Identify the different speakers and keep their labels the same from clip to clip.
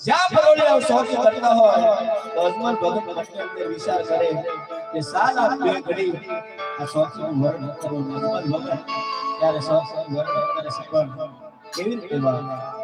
Speaker 1: જ્યાં પરોળિયા સૌથી કરતા હોય તો અજમલ ભગત મનની વિચાર કરે કે સાલ આ બે ઘડી આ સૌથી વર્ણ કરવું અજમલ ભગત ત્યારે વર્ણ કરે છે પણ કેવી રીતે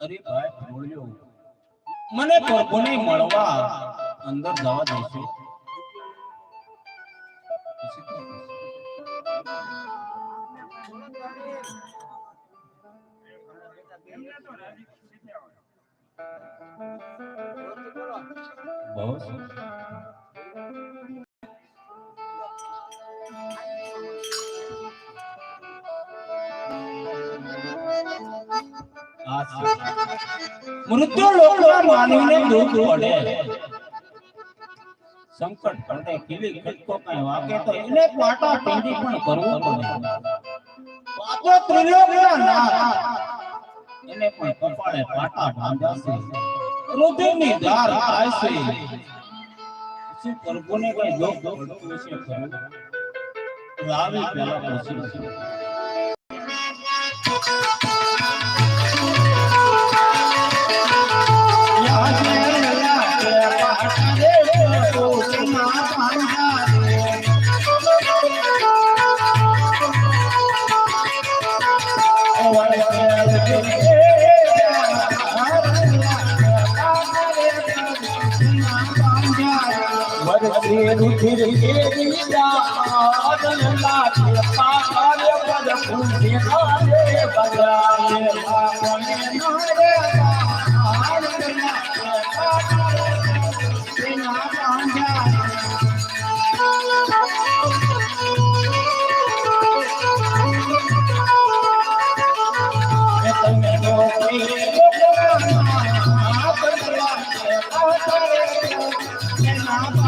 Speaker 1: અરે ભાઈ મને પ્રભુને મળવા અંદર જવા દેશો? બહુ મૃત્યુ લોકમાં કઈ વાગે તો એને કરવું પડે. પેલા પછી.
Speaker 2: Bye.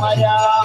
Speaker 2: મર્યા.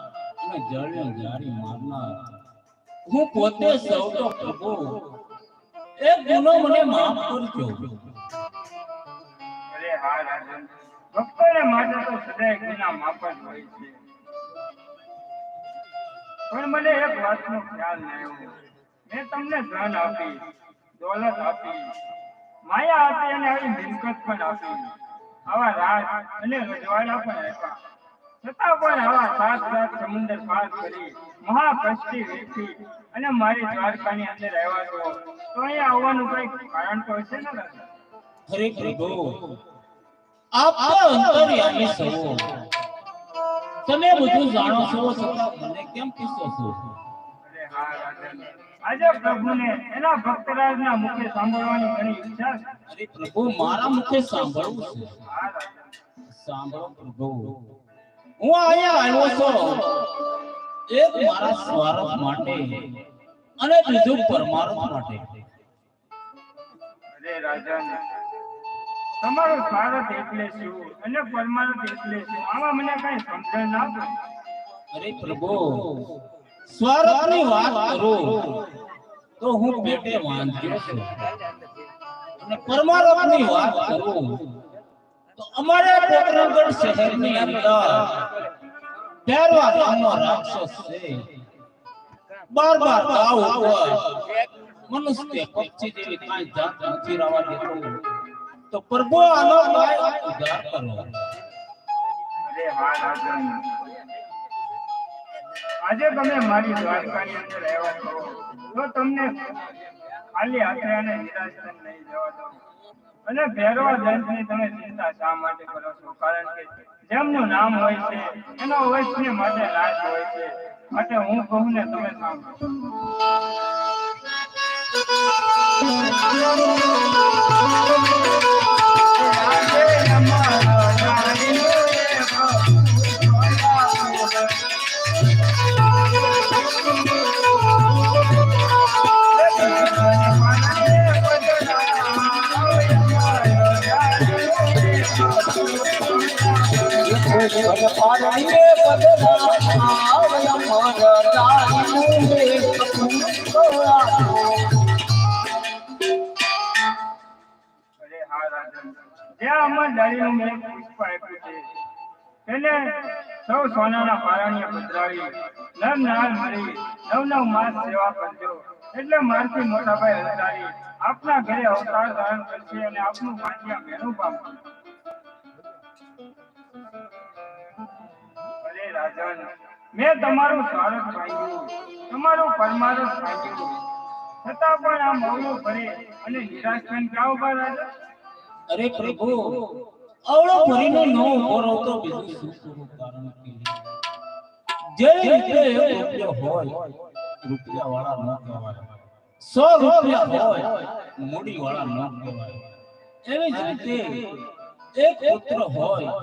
Speaker 1: અને જળને જારી મારનાર. હું પોતે સૌ તો પ્રભુ. એ ગુનો મને માફ કરજો.
Speaker 3: અરે હા રાજન. ભક્તોને માટે તો સદાય ગુના માફ જ હોય છે. પણ મને એક વાતનો ખ્યાલ ન આવ્યો મેં તમને ધન આપી દોલત આપી માયા આપી અને આવી મિલકત પણ આપી. આવા રાજ અને રજવાડા પણ આપ્યા. છતાં પણ આવા સાત સાત સમુદ્ર પાર કરી મહાકષ્ટી વેઠી અને મારી દ્વારકાની અંદર આવ્યા છો તો અહીંયા આવવાનું કઈ કારણ તો હશે ને
Speaker 1: હરે પ્રભુ આપ અંતર્યામી છો. તમે બધું જાણો છો છતાં મને કેમ પૂછો છો
Speaker 3: આજે પ્રભુને એના ભક્તરાજના મુખે સાંભળવાની ઘણી ઈચ્છા છે.
Speaker 1: પ્રભુ મારા મુખે સાંભળવું છે. સાંભળો પ્રભુ. હું અહીંયા આવ્યો છું. એક મારા સ્વાર્થ માટે અને બીજું પરમાર્થ માટે.
Speaker 3: અરે રાજા તમારો સ્વાર્થ એટલે શું? અને પરમાર્થ એટલે શું? આમાં મને કઈ સમજણ ના પડી.
Speaker 1: અરે પ્રભુ સ્વાર્થની વાત કરો. તો હું પેટે વાંચ્યો છું. અને પરમાર્થની વાત કરું. તો અમારે પોકરણગઢ શહેરની અંદર
Speaker 3: આજે તમે મારી દ્વારકાની અંદર આવ્યા છો. તો તમને ખાલી હાથે અને નિરાશ થઈને નહીં જવા દો. અને ભેરવા દંડની તમે ચિંતા શા માટે કરો છો? કારણ કે જેમનું નામ હોય છે. એનો અવશ્ય માટે નાશ હોય છે. માટે હું કહું ને તમે સાંભળો. સૌ સોનાના પારણીએ પધરાવી નર નાર મરી નવ નવ માસ સેવા કરજો. એટલે મારથી મોટાભાઈ હજારી આપના ઘરે અવતાર ધારણ કરશે અને આપનું ભાગ્યા મેનું પામશે રાજન, મેં તમારું સ્વાગત ભાંગ્યું તમારું પરમારથ ભાંગ્યું છતાં પણ આ મૌનો ભરે અને નિરાશ થઈને ક્યાં ઊભા રાજા?
Speaker 1: અરે પ્રભુ, અવળો ભરીને નો ઊભો તો બીજું શું કરું? કારણ કે જે રીતે રૂપિયો હોય રૂપિયા વાળા ન કહેવાય. સો રૂપિયા હોય મૂડી વાળા ન કહેવાય. એવી જ રીતે એક પુત્ર હોય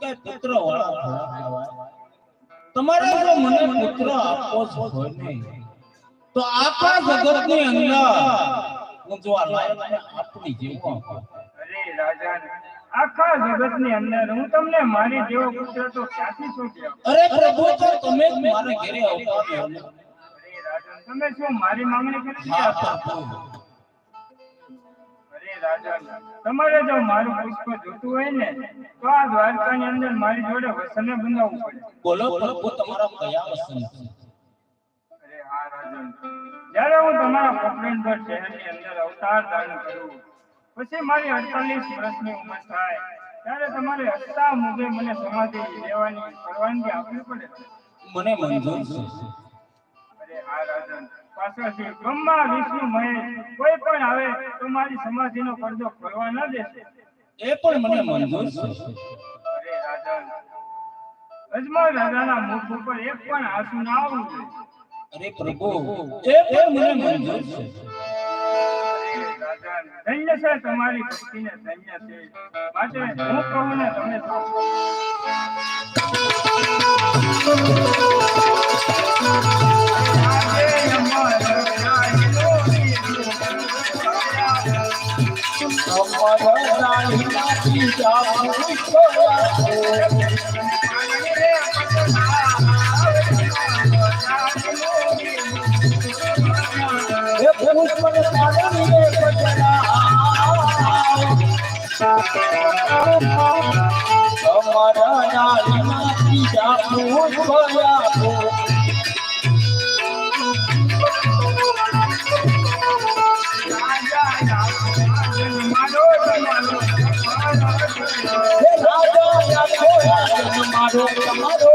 Speaker 1: કે પુત્ર વાળા કહેવાય. તમારે જો મને પુત્ર આપો છો તો આખા જગતની અંદર હું જો આ લાયકને આપણી જેવો આપો
Speaker 3: અરે રાજા આખા જગતની અંદર હું તમને મારી જેવો પુત્ર તો ક્યાંથી શોધ્યો
Speaker 1: અરે પ્રભુ તો તમે જ મારા ઘરે અવતાર્યો ને
Speaker 3: અરે રાજા તમે શું મારી માંગણી કરી
Speaker 1: હા પ્રભુ.
Speaker 3: રાજન તમારે જો મારું પુષ્પ જોતું હોય ને તો આ દ્વારકાની અંદર મારી જોડે વસને બંધાવવું પડે.
Speaker 1: બોલો પ્રભુ તમારા કયા વસન
Speaker 3: અરે હા રાજન જ્યારે હું તમારા પોખરણગઢ શહેરની અંદર અવતાર દાન કરું પછી મારી અડતાલીસ વર્ષની ઉંમર થાય ત્યારે તમારે હસતા મુદ્દે મને સમાધિ લેવાની પરવાનગી આપવી પડે.
Speaker 1: મને મંજૂર છે.
Speaker 3: અરે હા રાજન પાછળથી બ્રહ્મા વિષ્ણુ મહેશ કોઈ પણ આવે તો મારી સમાધિનો પડદો ખોલવા ન દેશે.
Speaker 1: એ પણ મને મંજૂર છે.
Speaker 3: અજમલ રાજાના મુખ ઉપર એક પણ આંસુ ના આવવું જોઈએ.
Speaker 1: અરે પ્રભુ એ પણ મને મંજૂર છે.
Speaker 3: ધન્ય છે તમારી ભક્તિને ધન્ય છે. માટે હું કહું ને તમે સાંભળો. અમારા
Speaker 2: નાનીનાથી જાવું છોડ્યા હે
Speaker 3: Amaro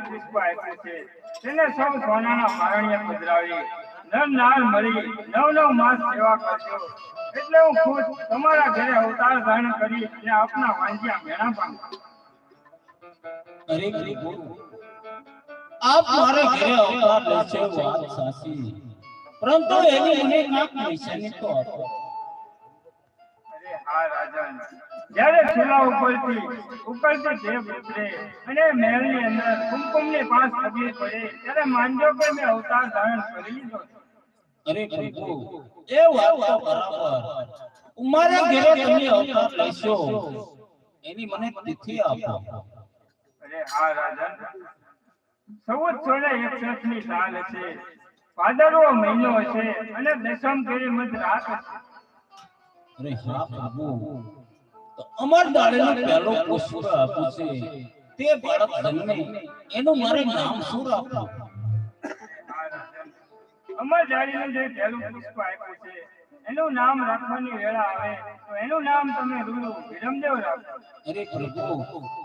Speaker 3: ડાળીનું પુષ્પ આપ્યું છે. તેને સૌ સોનાના પારણ્ય પધરાવી નર નાર મળી નવ નવ માસ સેવા કરજો. એટલે હું ખુશ તમારા ઘરે અવતાર ધારણ કરી અને આપના વાંજ્યા મેણા પામું.
Speaker 1: અરે આપ મારે ઘરે અવતાર લે વાત સાચી. પરંતુ એની મને નિશાની તો આપો.
Speaker 3: અરે હા રાજન. જ્યારે ચૂલા ઉપરથી ઉપરથી દેવ ઉતરે અને મહેલની અંદર કુમકુમની પાંચ પગલી પડે ત્યારે માનજો કે મેં અવતાર ધારણ કરી લીધો.
Speaker 1: અરે પ્રભુ એ વાત તો બરાબર. મારા ઘરે તમે અવતાર લેશો એની મને તિથિ આપો.
Speaker 3: અરે હા રાજન ચૌદ સોળે એકસઠની સાલ હશે. ભાદરવો મહિનો હશે અને દસમ ફેરી મત રાત હશે.
Speaker 1: અરે હા પ્રભુ. અમર દાડેનો પહેલો પુષ્પ આપું છે. તે બાળક જન્મે એનું મારે નામ શું રાખવું?
Speaker 3: અમર જાળીનું જે પહેલું પુષ્પ આપ્યું છે એનું નામ રાખવાની વેળા આવે તો એનું નામ તમે રૂડું વિરમદેવ રાખો.
Speaker 1: અરે પ્રભુ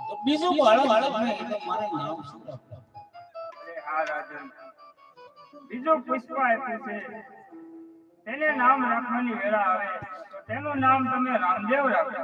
Speaker 1: તો બીજું બાળક જન્મે એનું મારે નામ શું રાખવું?
Speaker 3: અરે હા રાજન. બીજું પુષ્પ આપ્યું છે તેને નામ રાખવાની વેળા આવે તો તેનું નામ તમે રામદેવ રાખો.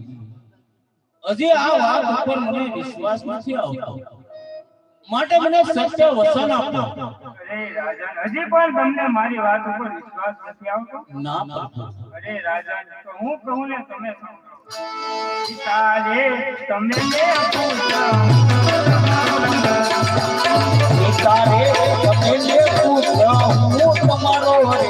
Speaker 1: હજી આ વાત ઉપર મને વિશ્વાસ નથી આવતો. માટે મને સત્ય વચન આપો.
Speaker 3: હજી પણ તમને મારી વાત ઉપર વિશ્વાસ નથી આવતો?
Speaker 1: ના
Speaker 3: અરે રાજા હું કહું ને તમે સાંભળો. પિતારે તમે પૂછા પૂછો
Speaker 2: તારે તમે લે પુત્ર હું તમારો રે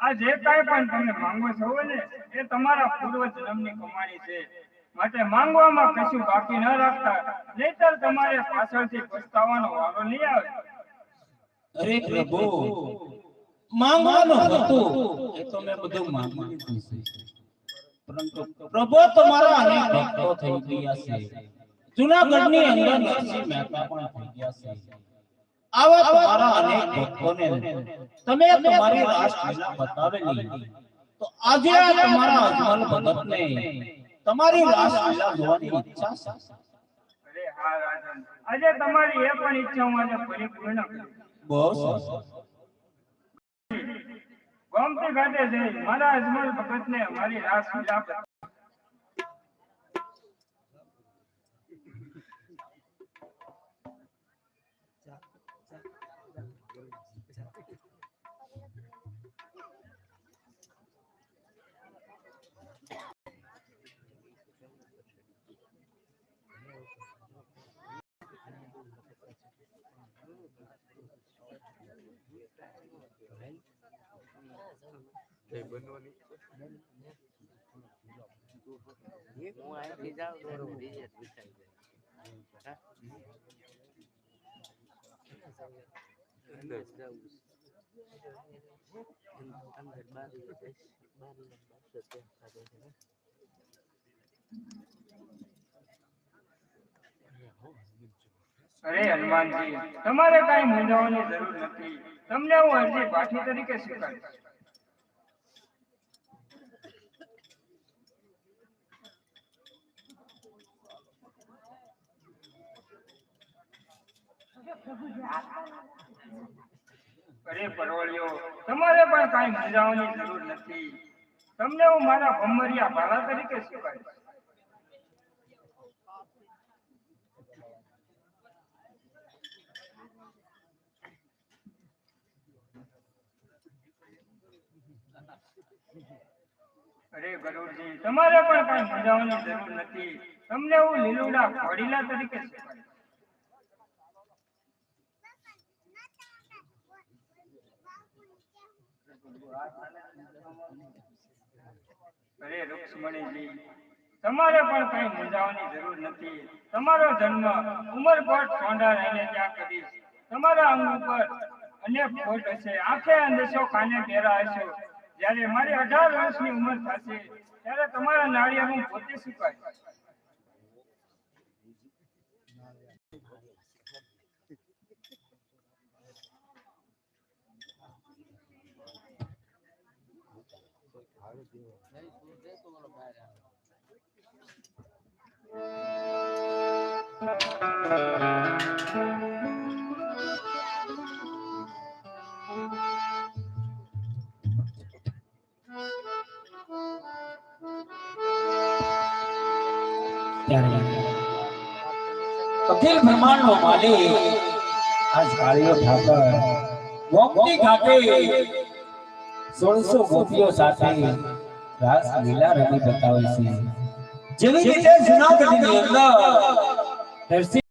Speaker 3: આ જે કાંઈ પણ તમે માંગો છો ને, એ તમારા પૂર્વ જન્મની કમાણી છે. માટે માંગવામાં કશું બાકી ન રાખતા, નહીતર તમારે પાછળથી પછતાવાનો વારો નહીં આવે.
Speaker 1: અરે પ્રભુ, માંગવાનું હતું, એ તો મેં બધું માંગી પરંતુ પ્રભુ તમારા અનેક ભક્તો થઈ ગયા છે. જુનાગઢની અંદર નરસિંહ મહેતા પણ થઈ ગયા છે. આવા તમારા અનેક ભક્તોને તમે તમારી રાસલીલા બતાવેલી. તો આજે આ તમારા અજમલ ભગતને તમારી રાસલીલા જોવાની ઈચ્છા છે.
Speaker 3: અરે હા રાજન આજે તમારી એ પણ ઈચ્છા મને પરિપૂર્ણ
Speaker 1: બહુ સરસ.
Speaker 3: ગોમતી ખાતે જઈ મારા અજમલ ભગતને મારી રાસ
Speaker 4: હું અહીંથી જાઉં તો જાય અંદર જાઉં અંદર બારી બાર તો ત્યાં ખાધો છે ને
Speaker 3: અરે હનુમાનજી, તમારે કઈ મૂંઝાવાની જરૂર નથી. તમને હું અરજી પાઠી તરીકે સ્વીકારીશ. અરે પરવળિયો, તમારે પણ કઈ મૂંઝાવાની જરૂર નથી. તમને હું મારા ભમરિયા ભાલા તરીકે સ્વીકારીશ. અરે ગરુડજી, તમારે પણ કઈ મૂંઝાવાની જરૂર નથી. તમને હું લીલુડા ઘોડીલા તરીકે અરે રૂક્ષ્મણીજી, તમારે પણ કઈ મૂંઝાવાની જરૂર નથી. તમારો જન્મ ઉમરકોટ સોંડા રહીને ત્યાં કરીશ. તમારા અંગ ઉપર અનેક ખોટ હશે. આંખે અંદેશો કાને ઘેરા હશો જ્યારે મારી અઢાર વર્ષની ઉંમર થશે ત્યારે તમારા નાળિયેર હું પોતે સુકાઈશ
Speaker 2: અખિલ બ્રહ્માંડ નો માલિક. આજ કાળિયો ઠાકર ગોમતી ઘાટે સોળસો ગોપીઓ સાથે રાસ લીલા રમી બતાવે છે. જેવી રીતે જુનાગઢની અંદર